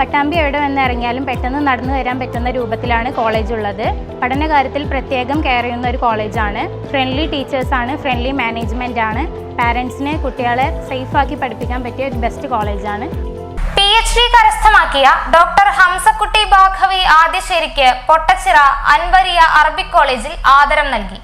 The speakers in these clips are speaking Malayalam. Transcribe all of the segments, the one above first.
പട്ടാമ്പി എവിടെ വന്ന് ഇറങ്ങിയാലും പെട്ടെന്ന് നടന്നു വരാൻ പറ്റുന്ന രൂപത്തിലാണ് കോളേജ് ഉള്ളത്. പഠനകാര്യത്തിൽ പ്രത്യേകം കെയർ ചെയ്യുന്ന ഒരു കോളേജാണ് ഫ്രണ്ട്ലി ടീച്ചേഴ്സാണ് ഫ്രണ്ട്ലി മാനേജ്മെന്റ് ആണ്. പാരൻസിനെ കുട്ടികളെ സേഫാക്കി പഠിപ്പിക്കാൻ പറ്റിയ ഒരു ബെസ്റ്റ് കോളേജാണ് പി എച്ച് ഡി കരസ്ഥമാക്കിയ ഡോക്ടർ ഹംസക്കുട്ടി ബാഘവി ആദ്യശ്ശേരിക്ക് പൊട്ടച്ചിറ അൻവരിയ അറബിക് കോളേജിൽ ആദരം നൽകി.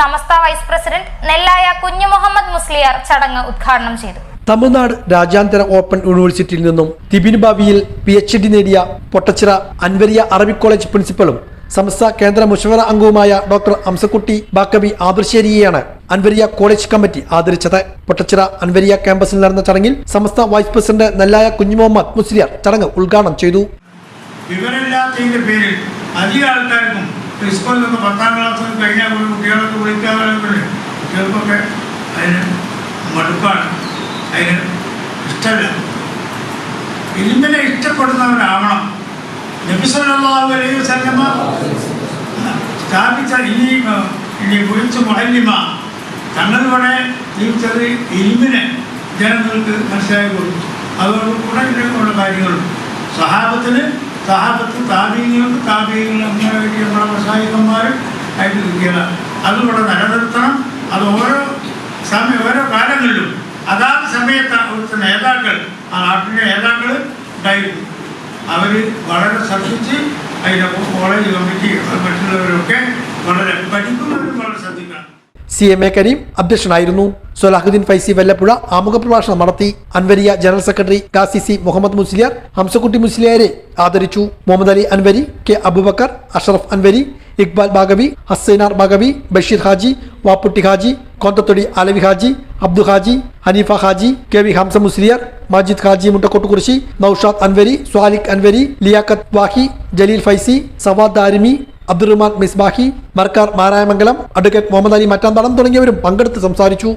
സമസ്ത വൈസ് പ്രസിഡന്റ് നെല്ലായ കുഞ്ഞു മുഹമ്മദ് മുസ്ലിയാർ ചടങ്ങ് ഉദ്ഘാടനം ചെയ്തു. തമിഴ്നാട് രാജ്യാന്തര ഓപ്പൺ യൂണിവേഴ്സിറ്റിയിൽ നിന്നും തിബിൻ ബാബിയിൽ പി എച്ച് ഡി നേടിയ പൊട്ടച്ചിറ അൻവരിയ അറബിക് കോളേജ് പ്രിൻസിപ്പലും സംസ്ഥ കേന്ദ്ര മുഷവറ അംഗവുമായ ഡോക്ടർ അംസക്കുട്ടി ബാക്കബി ആദർശേരിയെയാണ് അൻവരിയ കോളേജ് കമ്മിറ്റി ആദരിച്ചത്. പൊട്ടച്ചിറ അൻവരിയ ക്യാമ്പസിൽ നടന്ന ചടങ്ങിൽ സമസ്ത വൈസ് പ്രസിഡന്റ് നെല്ലായ കുഞ്ഞുമുഹമ്മദ് മുസ്ലിയാർ ചടങ്ങ് ഉദ്ഘാടനം ചെയ്തു. ചെറുപ്പൊക്കെ പേരിൽ ഇഷ്ടമല്ല ഇരുമ്പിനെ ഇഷ്ടപ്പെടുന്നവരാവണം നബിസല്ലാഹു സ്ഥാപിച്ച ഇനി ഇനി കുറിച്ച് മുഹല്ലിമ. തങ്ങളിവിടെ ജീവിച്ചത് ഇരുമ്പിനെ ജനങ്ങൾക്ക് മനസ്സിലാക്കി കൊടുത്തു. അതോടുകൂടെ ഇതിനുള്ള കാര്യങ്ങളും സഹാബത്തിന് സഹാബത്ത് താപീയങ്ങൾക്ക് താപീയങ്ങൾ അങ്ങനെ വേണ്ടി നമ്മുടെ പ്രസായികന്മാർ ആയിട്ട് കിട്ടിയതാണ് അതുകൂടെ നിലനിർത്തണം. അത് ഓരോ സമയം ഓരോ കാലങ്ങളിലും നേതാക്കൾ ആ നാട്ടിലെ നേതാക്കൾ ഉണ്ടായിരുന്നു. അവർ വളരെ ശ്രദ്ധിച്ച് അതിന്റെ കോളേജ് കമ്മിറ്റി മറ്റുള്ളവരൊക്കെ വളരെ പഠിക്കുന്നവരും വളരെ ശ്രദ്ധിക്കണം. സി എം എ കരീം അധ്യക്ഷനായിരുന്നു. സൊലാഹുദ്ദീൻ ഫൈസി വല്ലപ്പുഴ ആമുഖ പ്രഭാഷണം നടത്തി. Anwariya general secretary Qazi C Muhammad Musliyar Hamsakutty മുസ്ലിയാരെ ആദരിച്ചു. Muhammad Ali Anwari K Abubakar Ashraf Anwari Iqbal Baqavi Hussainar Baqavi Basheer Haji Vapputty Haji Konthathodi Alavi Haji Abdu Haji Haneefa Haji K V Hamza Musliyar Majeed Haji Muttakkottukurissi Noushad Anwari Swalih Anwari Liyaqat Wahi Jaleel Faizy Sawad Darimi Abdurahman Misbahi Markar Marayamangalam advocate Muhammad Ali Mattanthalam തുടങ്ങിയവരും പങ്കെടുത്ത് സംസാരിച്ചു.